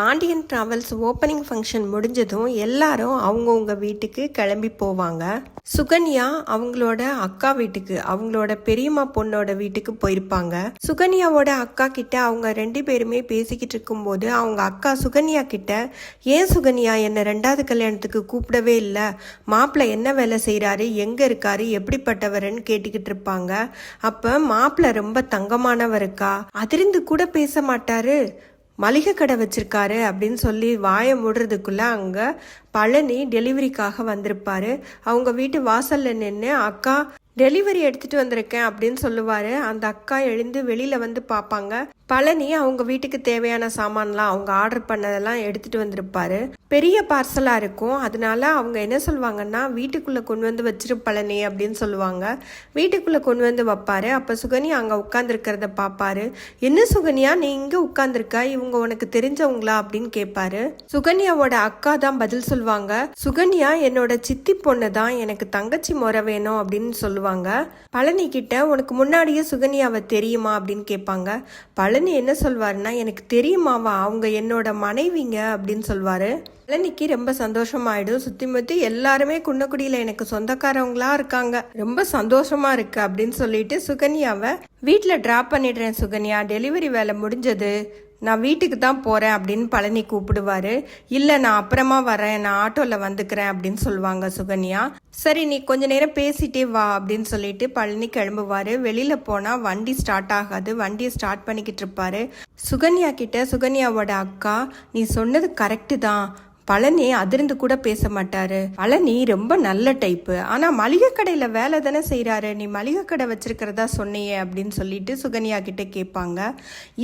Pandian travels opening function முடிஞ்சதும் எல்லாரும் அவங்கவுங்க வீட்டுக்கு கிளம்பி போவாங்க. சுகன்யா அவங்களோட அக்கா வீட்டுக்கு அவங்களோட பெரியம்மா பொண்ணோட வீட்டுக்கு போயிருப்பாங்க. சுகன்யாவோட அக்கா கிட்ட அவங்க ரெண்டு பேருமே பேசிக்கிட்டு இருக்கும்போது அவங்க அக்கா சுகன்யா கிட்ட ஏன் சுகன்யா என்னை ரெண்டாவது கல்யாணத்துக்கு கூப்பிடவே இல்லை? மாப்பிள்ளை என்ன வேலை செய்கிறாரு எங்கே இருக்காரு? எப்படிப்பட்டவருன்னு கேட்டுக்கிட்டு இருப்பாங்க. அப்போ மாப்பிள்ளை ரொம்ப தங்கமானவருக்கா? அதிர்ந்து கூட பேச மாட்டாரு. மளிகை கடை வச்சிருக்காரு அப்படின்னு சொல்லி வாயை மூடுறதுக்குள்ள அங்க பழனி டெலிவரிக்காக வந்திருப்பாரு. அவங்க வீட்டு வாசல்ல நின்று அக்கா டெலிவரி எடுத்துட்டு வந்திருக்கேன் அப்படின்னு சொல்லுவாரு. அந்த அக்கா எழுந்து வெளியில வந்து பார்ப்பாங்க. பழனி அவங்க வீட்டுக்கு தேவையான சாமான்லாம் அவங்க ஆர்டர் பண்ணதெல்லாம் எடுத்துட்டு வந்திருப்பாரு. பெரிய பார்சலா இருக்கும். அதனால அவங்க என்ன சொல்லுவாங்கன்னா வீட்டுக்குள்ள கொண்டு வந்து வச்சிரு பழனி அப்படின்னு சொல்லுவாங்க. வீட்டுக்குள்ள கொண்டு வந்து வைப்பாரு. அப்ப சுகன்யா அங்க உட்கார்ந்துருக்கிறத பார்ப்பாரு என்ன சுகன்யா? நீ இங்க உட்கார்ந்துருக்க? இவங்க உனக்கு தெரிஞ்சவங்களா? அப்படின்னு கேட்பாரு சுகன்யாவோட அக்கா தான் பதில் சொல்லுவாங்க சுகன்யா என்னோட சித்தி பொண்ணு தான். எனக்கு தங்கச்சி முறை வேணும் அப்படின்னு சொல்லுவாங்க. பழனி கிட்ட உனக்கு முன்னாடியே சுகன்யாவை தெரியுமா? அப்படின்னு கேட்பாங்க பழனி என்ன சொல்வாருன்னா எனக்கு தெரியுமாவா அவங்க என்னோட மனைவிங்க அப்படின்னு சொல்வாரு. பழனிக்கு ரொம்ப சந்தோஷமாயிடும். சுத்தி முத்தி எல்லாருமே குன்னக்குடியில எனக்கு சொந்தக்காரவங்களா இருக்காங்க. ரொம்ப சந்தோஷமா இருக்கு அப்படின்னு சொல்லிட்டு சுகன்யாவை வீட்டில் டிராப் பண்ணிடுறேன் சுகன்யா. டெலிவரி வேலை முடிஞ்சது. நான் வீட்டுக்கு தான் போகிறேன் அப்படின்னு பழனி கூப்பிடுவாரு. இல்லை நான் அப்புறமா வரேன். நான் ஆட்டோவில் வந்துக்கிறேன் அப்படின்னு சொல்லுவாங்க சுகன்யா. சரி நீ கொஞ்ச நேரம் பேசிட்டே வா அப்படின்னு சொல்லிட்டு பழனி கிளம்புவாரு. வெளியில் போனால் வண்டி ஸ்டார்ட் ஆகாது. வண்டியை ஸ்டார்ட் பண்ணிக்கிட்டு இருப்பாரு. சுகன்யா கிட்ட சுகன்யாவோட அக்கா நீ சொன்னது கரெக்டு தான். பழனி அதிர்ந்து கூட பேச மாட்டாரு. பழனி ரொம்ப நல்ல டைப்பு ஆனா மளிகை கடையில வேலை தானே செய்யறாரு நீ மளிகை கடை வச்சிருக்கிறதா சொன்னியே அப்படின்னு சொல்லிட்டு சுகன்யா கிட்ட கேட்பாங்க.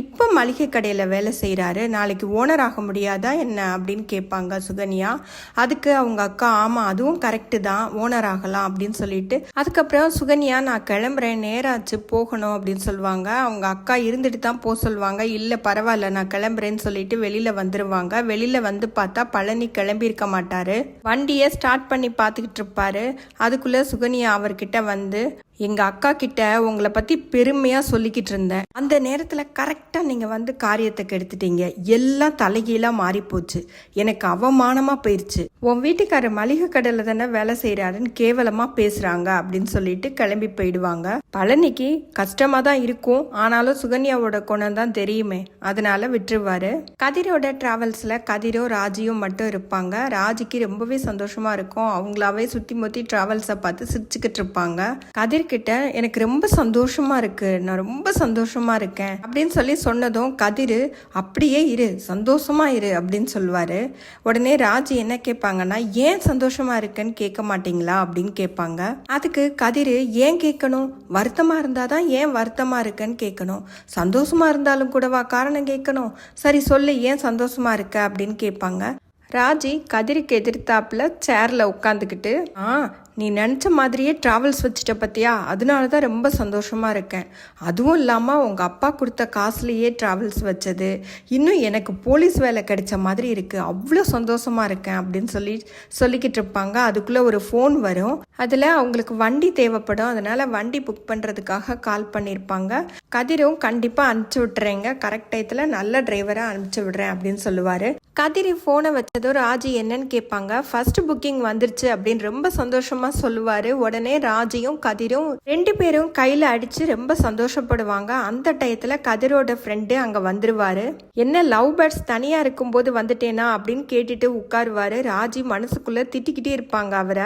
இப்ப மளிகை கடையில வேலை செய்யறாரு நாளைக்கு ஓனர் ஆக முடியாதா என்ன அப்படின்னு கேட்பாங்க சுகன்யா. அதுக்கு அவங்க அக்கா ஆமா அதுவும் கரெக்டு தான். ஓனர் ஆகலாம் அப்படின்னு சொல்லிட்டு. அதுக்கப்புறம் சுகன்யா நான் கிளம்புறேன். நேராச்சு போகணும் அப்படின்னு சொல்லுவாங்க. அவங்க அக்கா இருந்துட்டு தான் போக சொல்லுவாங்க. இல்ல பரவாயில்ல. நான் கிளம்புறேன்னு சொல்லிட்டு வெளியில வந்துருவாங்க. வெளியில வந்து பார்த்தா பழனி கிளம்பியிருக்க மாட்டாரு. வண்டியை ஸ்டார்ட் பண்ணி பார்த்துக்கிட்டு இருப்பாரு. அதுக்குள்ளே சுகன்யா அவர்கிட்ட வந்து எங்க அக்கா கிட்ட உங்களை பத்தி பெருமையா சொல்லிக்கிட்டு இருந்தேன். அந்த நேரத்துல கரெக்டா நீங்க வந்து காரியத்தை கெடுத்துட்டீங்க. எல்லாம் தலைகீழா மாறி போச்சு எனக்கு அவமானமா போயிருச்சு. உன் வீட்டுக்காரர் மளிகை கடையில தானே வேலை செய்யறாருன்னு கேவலமா பேசுறாங்க அப்படின்னு சொல்லிட்டு கிளம்பி போயிடுவாங்க. பழனிக்கு கஷ்டமா தான் இருக்கும். ஆனாலும் சுகன்யாவோட குணம் தான் தெரியுமே. அதனால விட்டுருவாரு. கதிரோட டிராவல்ஸ்ல கதிரோ ராஜியும் மட்டும் இருப்பாங்க. ராஜிக்கு ரொம்பவே சந்தோஷமா இருக்கும். அவங்களாவே சுத்தி முத்தி டிராவல்ஸை பார்த்து சிரிச்சுக்கிட்டு இருப்பாங்க. கதிர் கிட்ட எனக்கு ரொம்ப சந்தோஷமா இருக்கு. நான் ரொம்ப சந்தோஷமா இருக்கேன். அப்படின்னு சொல்லி சொன்னதும் கதிர் அப்படியே இரு சந்தோஷமா இரு அப்படின்னு சொல்லுவாரு. உடனே ராஜி என்ன கேட்பாங்கன்னா ஏன் சந்தோஷமா இருக்கேன்னு கேட்க மாட்டீங்களா? அப்படின்னு கேட்பாங்க. அதுக்கு கதிர் ஏன் கேட்கணும்? வருத்தமா இருந்தாதான் ஏன் வருத்தமா இருக்கேன்னு கேட்கணும். சந்தோஷமா இருந்தாலும் கூடவா காரணம் கேட்கணும்? சரி சொல்லு ஏன் சந்தோஷமா இருக்க? அப்படின்னு கேட்பாங்க. ராஜி கதிருக்கு எதிர்த்தாப்புல சேர்ல உட்காந்துக்கிட்டு ஆ நீ நினச்ச மாதிரியே ட்ராவல்ஸ் வச்சுட்ட பற்றியா அதனால தான் ரொம்ப சந்தோஷமாக இருக்கேன். அதுவும் இல்லாமல் உங்கள் அப்பா கொடுத்த காசுலேயே ட்ராவல்ஸ் வச்சது. இன்னும் எனக்கு போலீஸ் வேலை கிடைச்ச மாதிரி இருக்குது அவ்வளோ சந்தோஷமாக இருக்கேன் அப்படின்னு சொல்லி சொல்லிக்கிட்டு இருப்பாங்க. அதுக்குள்ளே ஒரு ஃபோன் வரும். அதில் அவங்களுக்கு வண்டி தேவைப்படும். அதனால் வண்டி புக் பண்ணுறதுக்காக கால் பண்ணியிருப்பாங்க கதிரும் கண்டிப்பாக அனுப்பிச்சி விட்றேங்க கரெக்ட் டயத்தில் நல்ல டிரைவராக அனுப்பிச்சி விட்றேன் அப்படின்னு சொல்லுவார். கதிரி ஃபோனை வச்சதும் ராஜி என்னன்னு கேட்பாங்க. ஃபஸ்ட்டு புக்கிங் வந்துருச்சு அப்படின்னு ரொம்ப சந்தோஷமாக அம்மா சொல்லுவாரு. உடனே ராஜியும் கதிரும் ரெண்டு பேரும் கையில அடிச்சு ரொம்ப சந்தோஷப்படுவாங்க. அந்த டயத்துல கதிரோட ஃப்ரெண்டு அங்க வந்துருவாரு. என்ன லவ் பேர்ட்ஸ் தனியா இருக்கும்போது வந்துட்டேனா? அப்படின்னு கேட்டுட்டு உட்காருவாரு. ராஜி மனசுக்குள்ள திட்டிக்கிட்டே இருப்பாங்க அவரை.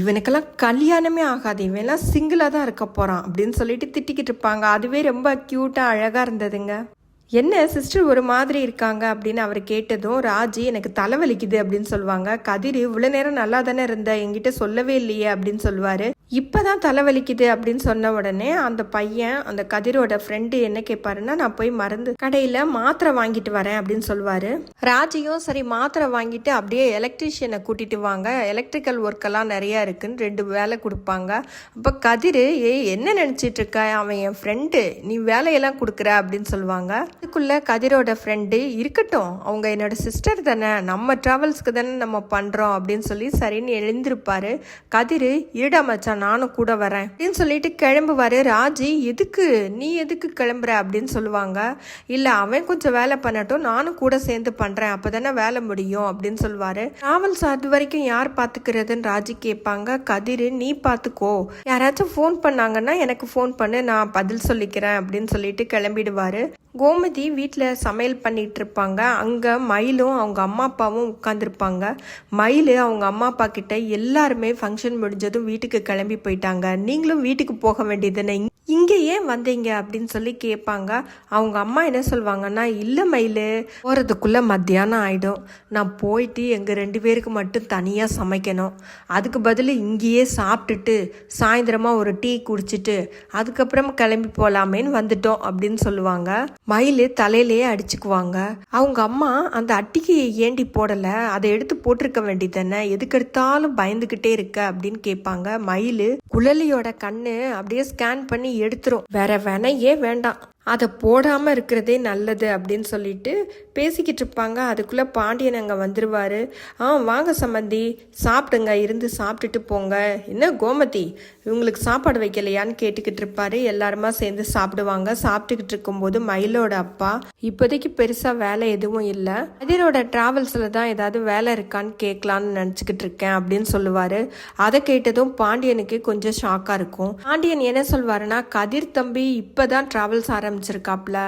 இவனுக்கெல்லாம் கல்யாணமே ஆகாது. இவன்லாம் சிங்கிளாக தான் இருக்க போகிறான் அப்படின்னு சொல்லிட்டு திட்டிக்கிட்டு இருப்பாங்க. அதுவே ரொம்ப க்யூட்டாக அழகாக இருந்ததுங்க. என்ன சிஸ்டர் ஒரு மாதிரி இருக்காங்க? அப்படின்னு அவர் கேட்டதும் ராஜி எனக்கு தலைவலிக்குது அப்படின்னு சொல்லுவாங்க. கதிர் இவ்வளோ நேரம் நல்லா தானே இருந்த? என்கிட்ட சொல்லவே இல்லையே அப்படின்னு சொல்லுவார். இப்போ தான் தலைவலிக்குது அப்படின்னு சொன்ன உடனே அந்த பையன் அந்த கதிரோட ஃப்ரெண்டு என்ன கேட்பாருன்னா நான் போய் மருந்து கடையில் மாத்திரை வாங்கிட்டு வரேன் அப்படின்னு சொல்லுவாரு. ராஜியும் சரி மாத்திரை வாங்கிட்டு அப்படியே எலக்ட்ரீஷியனை கூட்டிட்டு வாங்க. எலக்ட்ரிக்கல் ஒர்க் எல்லாம் இருக்குன்னு ரெண்டு வேலை கொடுப்பாங்க. அப்போ கதிர் ஏய் என்ன நினச்சிட்டு இருக்க? அவன் என் ஃப்ரெண்டு நீ வேலையெல்லாம் கொடுக்குற அப்படின்னு சொல்லுவாங்க. இதுக்குள்ளே கதிரோட ஃப்ரெண்டு இருக்கட்டும். அவங்க என்னோட சிஸ்டர் தானே. நம்ம ட்ராவல்ஸ்க்கு தானே நம்ம பண்ணுறோம் அப்படின்னு சொல்லி சரின்னு எழுந்திருப்பாரு. கதிர் இருடா மச்சான் நானும் கூட வரேன். அப்படின்னு சொல்லிட்டு கிளம்புவாரு. ராஜி எதுக்கு? நீ எதுக்கு கிளம்புற? அப்படின்னு சொல்லுவாங்க. இல்லை அவன் கொஞ்சம் வேலை பண்ணட்டும். நானும் கூட சேர்ந்து பண்றேன். அப்பதானே வேலை முடியும் அப்படின்னு சொல்லுவாரு. டிராவல்ஸ் அது வரைக்கும் யார் பாத்துக்கிறதுன்னு ராஜி கேட்பாங்க. கதிர் நீ பாத்துக்கோ யாராச்சும் ஃபோன் பண்ணாங்கன்னா எனக்கு ஃபோன் பண்ணு. நான் பதில் சொல்லிக்கிறேன் அப்படின்னு சொல்லிட்டு கிளம்பிடுவாரு. கோமதி வீட்டில் சமையல் பண்ணிட்டு இருப்பாங்க அங்கே மயிலும் அவங்க அம்மா அப்பாவும் உட்காந்துருப்பாங்க மயில் அவங்க அம்மா அப்பா கிட்ட எல்லாருமே ஃபங்க்ஷன் முடிஞ்சதும் வீட்டுக்கு கிளம்பி போயிட்டாங்க. நீங்களும் வீட்டுக்கு போக வேண்டியதுன்னு இங்கே ஏன் வந்தீங்க அப்படின்னு சொல்லி கேட்பாங்க. அவங்க அம்மா என்ன சொல்லுவாங்கன்னா இல்லை மயில் போகிறதுக்குள்ளே மத்தியானம் ஆகிடும் நான் போயிட்டு எங்கள் ரெண்டு பேருக்கு மட்டும் தனியாக சமைக்கணும். அதுக்கு பதில் இங்கேயே சாப்பிட்டுட்டு சாயந்தரமாக ஒரு டீ குடிச்சிட்டு அதுக்கப்புறம் கிளம்பி போகலாமேன்னு வந்துட்டோம் அப்படின்னு சொல்லுவாங்க. மயில் தலையிலேயே அடிச்சுக்குவாங்க. அவங்க அம்மா அந்த அட்டிக்கையை ஏண்டி போடலை? அதை எடுத்து போட்டிருக்க வேண்டியதானே எதுக்கெடுத்தாலும் பயந்துக்கிட்டே இருக்க அப்படின்னு கேட்பாங்க. மயில் குழலியோட கண்ணு அப்படியே ஸ்கேன் பண்ணி எடுத்துரும். வேற வேணையே வேண்டாம். அதை போடாமல் இருக்கிறதே நல்லது அப்படின்னு சொல்லிட்டு பேசிக்கிட்டு இருப்பாங்க. அதுக்குள்ளே பாண்டியன் அங்கே வந்துடுவார் ஆ வாங்க சம்மந்தி சாப்பிடுங்க இருந்து சாப்பிட்டுட்டு போங்க. என்ன கோமதி இவங்களுக்கு சாப்பாடு வைக்கலையான்னு கேட்டுக்கிட்டு இருப்பாரு. எல்லாருமா சேர்ந்து சாப்பிடுவாங்க. சாப்பிட்டுக்கிட்டு இருக்கும்போது மயிலோட அப்பா இப்போதைக்கு பெருசாக வேலை எதுவும் இல்லை. அதிரோட ட்ராவல்ஸில் தான் ஏதாவது வேலை இருக்கான்னு கேட்கலான்னு நினச்சிக்கிட்டு இருக்கேன். அப்படின்னு சொல்லுவார். அதை கேட்டதும் பாண்டியனுக்கு கொஞ்சம் ஷாக்காக இருக்கும். பாண்டியன் என்ன சொல்வாருன்னா கதிர் தம்பி இப்போ தான் ட்ராவல்ஸ் ஆரம்பிச்சிருக்காப்ல.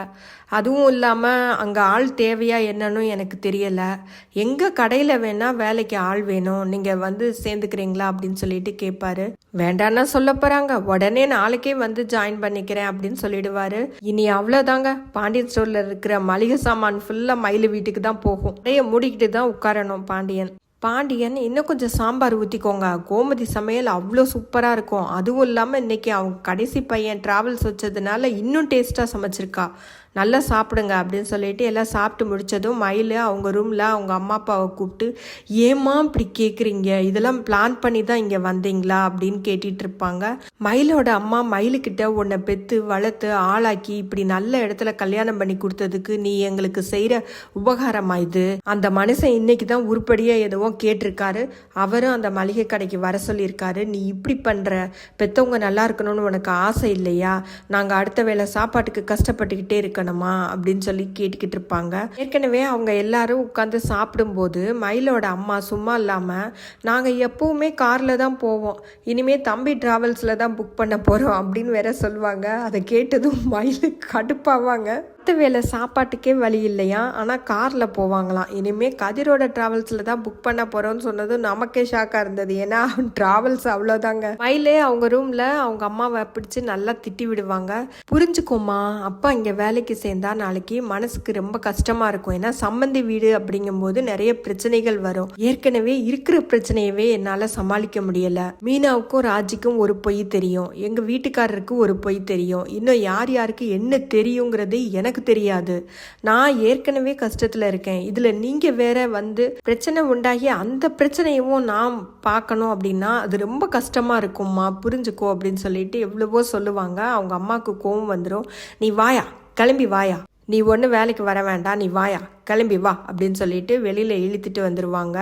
அதுவும் இல்லாமல் அங்கே ஆள் தேவையா என்னன்னு எனக்கு தெரியலை. எங்கள் கடையில் வேணால் வேலைக்கு ஆள் வேணும். நீங்கள் வந்து சேர்ந்துக்கிறீங்களா அப்படின்னு சொல்லிட்டு கேட்பாரு வேண்டான்னா சொல்ல போகிறாங்க உடனே நாளைக்கே வந்து ஜாயின் பண்ணிக்கிறேன் அப்படின்னு சொல்லிடுவாரு. இனி அவ்வளோதாங்க பாண்டியன் ஸ்டோரில் இருக்கிற மளிகை சாமான் ஃபுல்லாக மயில் வீட்டுக்கு தான் போகும். நிறைய மூடிக்கிட்டு தான் உட்காரணும் பாண்டியன். பாண்டியன் இன்னும் கொஞ்சம் சாம்பார் ஊற்றிக்கோங்க கோமதி சமையல் அவ்வளோ சூப்பராக இருக்கும். அதுவும் இல்லாமல் இன்றைக்கி அவங்க கடைசி பையன் ட்ராவல்ஸ் வச்சதுனால இன்னும் டேஸ்ட்டாக சமைச்சிருக்கா. நல்லா சாப்பிடுங்க அப்படின்னு சொல்லிட்டு எல்லாம் சாப்பிட்டு முடிச்சதும் மயில் அவங்க ரூமில் அவங்க அம்மா அப்பாவை கூப்பிட்டு ஏம்மா இப்படி கேட்குறீங்க இதெல்லாம் பிளான் பண்ணி தான் இங்கே வந்தீங்களா? அப்படின்னு கேட்டுட்டு இருப்பாங்க. மயிலோட அம்மா மயிலுக்கிட்ட உன்னை பெற்று வளர்த்து ஆளாக்கி இப்படி நல்ல இடத்துல கல்யாணம் பண்ணி கொடுத்ததுக்கு நீ எங்களுக்கு செய்கிற உபகாரமா இது? அந்த மனுஷன் இன்னைக்கு தான் உருப்படியாக எதுவும் கேட்டிருக்காரு. அவரும் அந்த மளிகை கடைக்கு வர சொல்லியிருக்காரு. நீ இப்படி பண்ணுற பெற்றவங்க நல்லா இருக்கணும்னு உனக்கு ஆசை இல்லையா? நாங்கள் அடுத்த வேளை சாப்பாட்டுக்கு கஷ்டப்பட்டுக்கிட்டே இருக்கணுமா? அப்படின்னு சொல்லி கேட்டுக்கிட்டு இருப்பாங்க. ஏற்கனவே அவங்க எல்லாரும் உட்காந்து சாப்பிடும்போது மயிலோட அம்மா சும்மா இல்லாமல் நாங்கள் எப்பவுமே காரில் தான் போவோம். இனிமே தம்பி டிராவல்ஸில் தான் புக் பண்ண போகிறோம் அப்படின்னு வேற சொல்லுவாங்க. அதை கேட்டதும் மயில் கடுப்பாவாங்க. அடுத்த வேலை சாப்பாட்டுக்கே வழி இல்லையா? ஆனால் காரில் போவாங்களாம். இனிமேல் கதிரோட ட்ராவல்ஸில் தான் புக் பண்ண போகிறோம்னு சொன்னதும் நமக்கே ஷாக்காக இருந்தது. ஏன்னா ட்ராவல்ஸ் அவ்வளோதாங்க மயிலே அவங்க ரூமில் அவங்க அம்மாவை பிடிச்சி நல்லா திட்டி விடுவாங்க. புரிஞ்சுக்கோமா அப்பா இங்கே வேலைக்கு சேர்ந்தா நாளைக்கு மனசுக்கு ரொம்ப கஷ்டமாக இருக்கும். ஏன்னா சம்மந்தி வீடு அப்படிங்கும்போது நிறைய பிரச்சனைகள் வரும். ஏற்கனவே இருக்கிற பிரச்சனையவே என்னால் சமாளிக்க முடியல. மீனாவுக்கும் ராஜிக்கும் ஒரு பொய் தெரியும். எங்கள் வீட்டுக்காரருக்கு ஒரு பொய் தெரியும். இன்னும் யார் யாருக்கு என்ன தெரியுங்கிறது எனக்கு தெரியாது. நான் ஏற்கனவே கஷ்டத்தில் இருக்கேன். இதில் நீங்கள் வேற வந்து பிரச்சனை உண்டாகி அந்த பிரச்சனையவும் நான் பார்க்கணும் அப்படின்னா அது ரொம்ப கஷ்டமாக இருக்கும்மா. புரிஞ்சுக்கோ அப்படின்னு சொல்லிட்டு எவ்வளவோ சொல்லுவாங்க. அவங்க அம்மாவுக்கு கோவம் வந்துடும் நீ வாயா கிளம்பி வாயா. நீ ஒன்றும் வேலைக்கு வர வேண்டாம். நீ வாயா. கிளம்பி வா அப்படின்னு சொல்லிட்டு வெளியில் இழுத்துட்டு வந்துடுவாங்க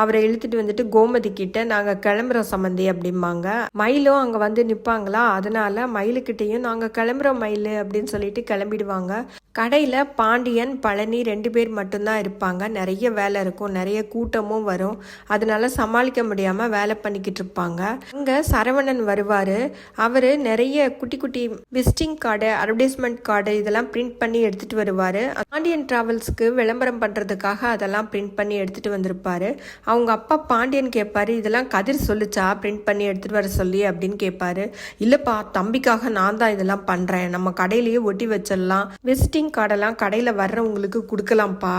அவரை இழுத்துட்டு வந்துட்டு கோமதி கிட்ட நாங்கள் கிளம்புறோம் சம்மந்தி அப்படிம்பாங்க. மயிலும் அங்கே வந்து நிற்பாங்களா அதனால மயிலுக்கிட்டேயும் நாங்கள் கிளம்புறோம் மயில் அப்படின்னு சொல்லிட்டு கிளம்பிடுவாங்க. கடையில் பாண்டியன் பழனி ரெண்டு பேர் மட்டும்தான் இருப்பாங்க. நிறைய வேலை இருக்கும் நிறைய கூட்டமும் வரும். அதனால சமாளிக்க முடியாமல் வேலை பண்ணிக்கிட்டு இருப்பாங்க. அங்கே சரவணன் வருவார். அவர் நிறைய குட்டி குட்டி விசிட்டிங் கார்டு அட்வர்டைஸ்மெண்ட் கார்டு இதெல்லாம் பிரிண்ட் பண்ணி எடுத்துகிட்டு வருவார். பாண்டியன் ட்ராவல்ஸ்க்கு விளம்பரம் பண்ணுறதுக்காக அதெல்லாம் பிரிண்ட் பண்ணி எடுத்துகிட்டு வந்திருப்பாரு. அவங்க அப்பா பாண்டியன் கேட்பார் இதெல்லாம் கதிர் சொல்லுச்சா? பிரிண்ட் பண்ணி எடுத்துகிட்டு வர சொல்லி அப்படின்னு கேட்பாரு இல்லைப்பா தம்பிக்காக நான் தான் இதெல்லாம் பண்ணுறேன் நம்ம கடையிலேயே ஒட்டி வச்சிடலாம். விசிட்டிங் கார்டெல்லாம் கடையில் வர்றவங்களுக்கு கொடுக்கலாம்ப்பா.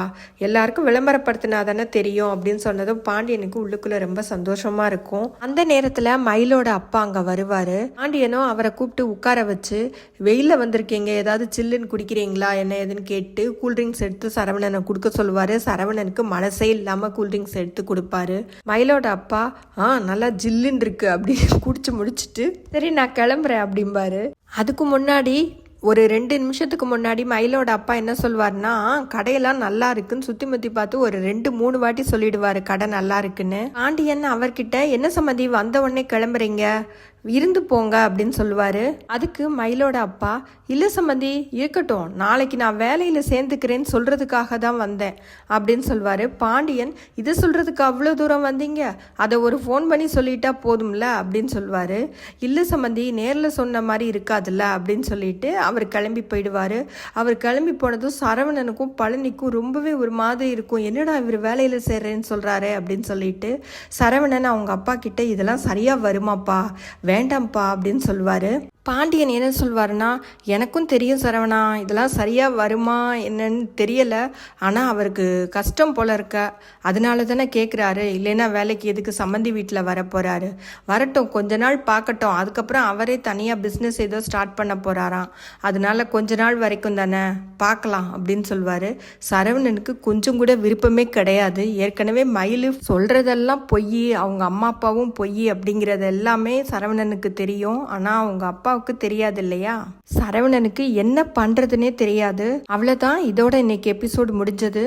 எல்லாருக்கும் விளம்பரப்படுத்தினா தானே தெரியும் அப்படின்னு சொன்னதும் பாண்டியனுக்கு உள்ளுக்குள்ளே ரொம்ப சந்தோஷமாக இருக்கும். அந்த நேரத்தில் மயிலோட அப்பா அங்கே வருவார். பாண்டியனும் அவரை கூப்பிட்டு உட்கார வச்சு வெயிலில் வந்திருக்கீங்க. ஏதாவது சில்லுன்னு குடிக்கிறீங்களா? என்ன ஏதுன்னு கேட்டு கூல்ட்ரிங்க்ஸ் எடுத்து சரவணனை கொடுக்க சொல்லுவார். சரவணனுக்கு மனசே இல்லாமல் கூல்ட்ரிங்க்ஸ் எடுத்து கொடுப்பாரு. மயிலோட அப்பா ஆ நல்லா ஜில்லுன்னு இருக்கு அப்படின்னு குடிச்சு முடிச்சிட்டு சரி நான் கிளம்புறேன் அப்படிம்பாரு. அதுக்கு முன்னாடி ஒரு ரெண்டு நிமிஷத்துக்கு முன்னாடி மயிலோட அப்பா என்ன சொல்வார்னா கடையெல்லாம் நல்லா இருக்குன்னு சுத்தி முத்தி பார்த்து ஒரு ரெண்டு மூணு வாட்டி சொல்லிடுவாரு கடை நல்லா இருக்குன்னு. பாண்டியன் அவர்கிட்ட என்ன சம்மதி வந்த உடனே கிளம்புறீங்க? இருந்து போங்க அப்படின்னு சொல்லுவாரு. அதுக்கு மயிலோட அப்பா இல்ல சம்மந்தி இருக்கட்டும். நாளைக்கு நான் வேலையில் சேர்ந்துக்கிறேன்னு சொல்கிறதுக்காக தான் வந்தேன் அப்படின்னு சொல்வார். பாண்டியன் இதை சொல்கிறதுக்கு அவ்வளோ தூரம் வந்தீங்க? அதை ஒரு ஃபோன் பண்ணி சொல்லிட்டா போதும்ல? அப்படின்னு சொல்வார். இல்ல சம்மந்தி நேரில் சொன்ன மாதிரி இருக்காதுல்ல அப்படின்னு சொல்லிட்டு அவர் கிளம்பி போயிடுவார். அவர் கிளம்பி போனதும் சரவணனுக்கும் பழனிக்கும் ரொம்பவே ஒரு மாதிரி இருக்கும். என்னடா இவர் வேலையில் சேர்றேன்னு சொல்கிறாரு அப்படின்னு சொல்லிட்டு சரவணன் அவங்க அப்பா கிட்ட இதெல்லாம் சரியாக வருமாப்பா வேண்டாம்ப்பா அப்படின்னு சொல்வார். பாண்டியன் என்ன சொல்வாருன்னா எனக்கும் தெரியும் சரவணா இதெல்லாம் சரியாக வருமா என்னன்னு தெரியலை. ஆனால் அவருக்கு கஷ்டம் போல இருக்க. அதனால தானே கேட்குறாரு இல்லைன்னா வேலைக்கு எதுக்கு சம்மந்தி வீட்டில் வர போகிறாரு வரட்டும் கொஞ்ச நாள் பார்க்கட்டும் அதுக்கப்புறம் அவரே தனியாக பிஸ்னஸ் ஏதோ ஸ்டார்ட் பண்ண போகிறாராம் அதனால கொஞ்ச நாள் வரைக்கும் தானே பார்க்கலாம் அப்படின்னு சொல்வார். சரவணனுக்கு கொஞ்சம் கூட விருப்பமே கிடையாது. ஏற்கனவே மயில் சொல்கிறதெல்லாம் பொய் அவங்க அம்மா அப்பாவும் பொய் அப்படிங்கிறது எல்லாமே சரவணனுக்கு தெரியும். ஆனால் அவங்க அப்பா அப்பாவுக்கு தெரியாது இல்லையா சரவணனுக்கு என்ன பண்ணுறதுனே தெரியாது. அவ்வளோதான் இதோட இன்னைக்கு எபிசோடு முடிஞ்சது.